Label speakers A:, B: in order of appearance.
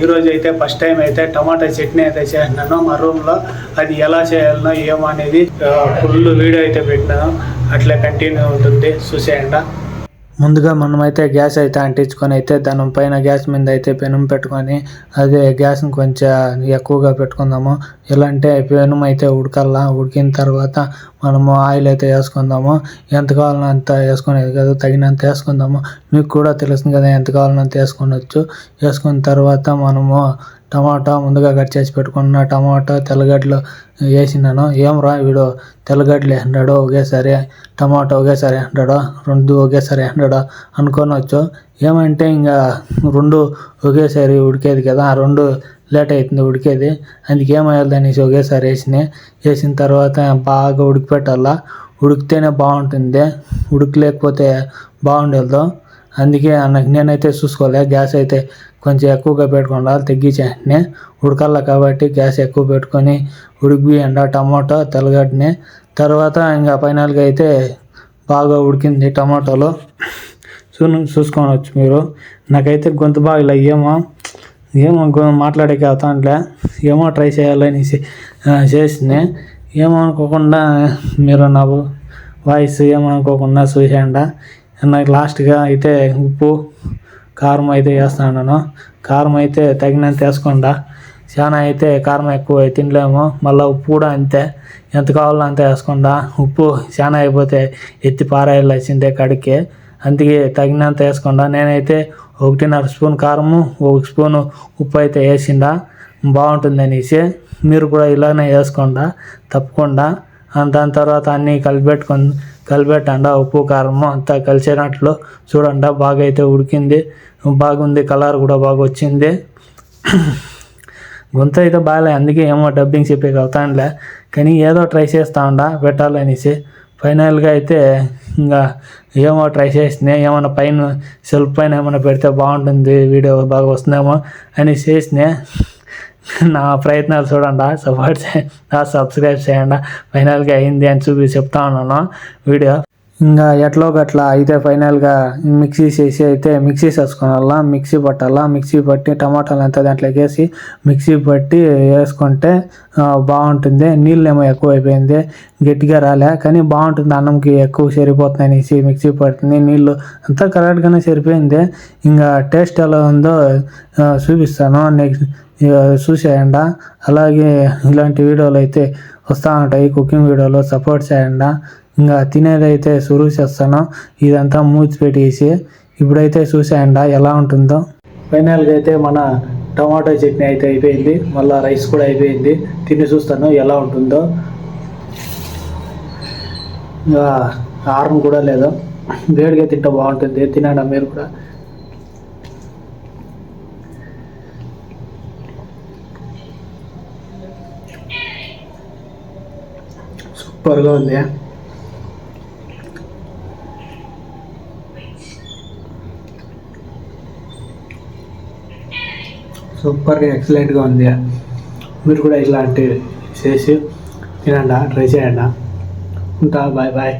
A: ఈరోజు అయితే first time అయితే టమాటా చట్నీ అయితే చేసినాను. మా రూమ్లో అది ఎలా చేయాలనో ఏమో అనేది ఫుల్ వీడియో అయితే పెట్టినాను. అట్లా కంటిన్యూ ఉంటుంది. చూసేయండి. ముందుగా మనమైతే గ్యాస్ అయితే అంటించుకొని అయితే దాని పైన గ్యాస్ మీద అయితే పెనం పెట్టుకొని అదే గ్యాస్ని కొంచెం ఎక్కువగా పెట్టుకుందాము. ఎలా అంటే పెనం అయితే ఉడకల్లా ఉడికిన తర్వాత మనము ఆయిల్ అయితే వేసుకుందాము. ఎంత కావాలన్నా అంత వేసుకునేది కదా తగినంత వేసుకుందాము. మీకు కూడా తెలుస్తుంది కదా ఎంత కావాలన్నా అంత వేసుకొనొచ్చు. వేసుకున్న తర్వాత మనము టమాటా ముందుగా కట్ చేసి పెట్టుకున్న టమాటా తెల్లగడ్డలు వేసినాను ఏం రా వీడు తెల్లగడ్డలు వేసినాడు ఒకేసారి టమాటా ఒకేసారి వేసినాడు రెండు ఒకేసారి వేసినాడు అనుకోనొచ్చు ఏమంటే ఇంకా రెండు ఒకేసారి ఉడికేది కదా ఆ రెండు లేట్ అవుతుంది ఉడికేది. అందుకే ఏమయ్యాలి అనేసి ఒకేసారి వేసినాయి వేసిన తర్వాత బాగా ఉడికిపెట్టాలా. ఉడికితేనే బాగుంటుంది. ఉడకలేకపోతే బాగుండదు. అందుకే నాకు నేనైతే చూసుకోలే గ్యాస్ అయితే కొంచెం ఎక్కువగా పెట్టుకుండా తగ్గించే ఉడకాల కాబట్టి గ్యాస్ ఎక్కువ పెట్టుకొని ఉడికిపోయండి టమాటో తెల్లగడ్డని. తర్వాత ఇంకా ఫైనల్గా అయితే బాగా ఉడికింది టమాటోలు. చూ చూసుకోవచ్చు మీరు. నాకైతే గొంతు బాగా ఏమో ఏమో గొ- మాట్లాడేకి అవుతానులే ఏమో ట్రై చేయాలనేసి చేసింది. ఏమో అనుకోకుండా మీరు నా వాయిస్ ఏమనుకోకుండా చూసేయండి. నాకు లాస్ట్గా అయితే ఉప్పు కారం అయితే వేస్తున్నాను కారం అయితే తగినంత వేసుకోండా. చాలా అయితే కారం ఎక్కువ తినలేము. మళ్ళీ ఉప్పు కూడా అంతే. ఎంత కావాలో అంత వేసుకోండా. ఉప్పు చాలా అయిపోతే ఎత్తి పారాయాల్సిందే కడికి. అందుకే తగినంత వేసుకోండా. నేనైతే ఒకటిన్నర స్పూన్ కారము ఒక స్పూను ఉప్పు అయితే వేసిండా. బాగుంటుంది అనేసి మీరు కూడా ఇలానే వేసుకోండా. తప్పకుండా. దాని తర్వాత అన్నీ కలిపెట్టుకొని కలిపెట్టండి. ఉప్పు కారము అంతా కలిసేటట్లు చూడండి. బాగా అయితే ఉడికింది. బాగుంది. కలర్ కూడా బాగా వచ్చింది గొంత అయితే బాగాలే. అందుకే ఏమో డబ్బింగ్ చెప్పే అవుతానులే కానీ ఏదో ట్రై చేస్తా ఉండా. పెట్టాలనేసి. ఫైనల్గా అయితే ఇంకా ఏమో ట్రై చేసినా ఏమైనా పైన సెల్ఫ్ పైన ఏమైనా పెడితే బాగుంటుంది. వీడియో బాగా వస్తుందేమో అని చేసినా. నా ప్రయత్నాలు చూడండి సపోర్ట్ చేయండి సబ్స్క్రైబ్ చేయండి. ఫైనల్గా అయింది అని చూపి చెప్తా ఉన్నాను. వీడియో ఇంకా ఎట్లో గట్లా అయితే ఫైనల్గా మిక్సీ చేసి అయితే మిక్సీ వేసుకోవాలా మిక్సీ పట్టాలా మిక్సీ పట్టి టమాటాలు అంతా దాంట్లోకి వేసి మిక్సీ పట్టి వేసుకుంటే బాగుంటుంది. నీళ్ళు ఏమో ఎక్కువ అయిపోయింది గట్టిగా రాలే కానీ బాగుంటుంది. అన్నంకి ఎక్కువ సరిపోతుంది అనేసి మిక్సీ పడుతుంది నీళ్ళు అంతా కరెక్ట్గానే సరిపోయింది. ఇంకా టేస్ట్ ఎలా ఉందో చూపిస్తాను. నెక్స్ట్ చూసేయండి. అలాగే ఇలాంటి వీడియోలు అయితే వస్తూ ఉంటాయి. కుకింగ్ వీడియోలు సపోర్ట్ చేయండి. ఇంకా తినేదైతే అయితే సురు చేస్తాను. ఇదంతా మూసి పెట్టేసి ఇప్పుడైతే చూసేయండి ఎలా ఉంటుందో. ఫైనల్గా అయితే మన టమాటో చట్నీ అయితే అయిపోయింది. మళ్ళీ రైస్ కూడా అయిపోయింది. తిని చూస్తాను ఎలా ఉంటుందో. ఇంకా ఆరం కూడా లేదు. వేడిగా తింటే బాగుంటుంది. తినండి మీరు కూడా? సూపర్గా ఉంది సూపర్గా ఎక్సలెంట్గా ఉంది. మీరు కూడా ఇలాంటి చేసి తినండి ట్రై చేయండి. ఉంటా బాయ్ బాయ్.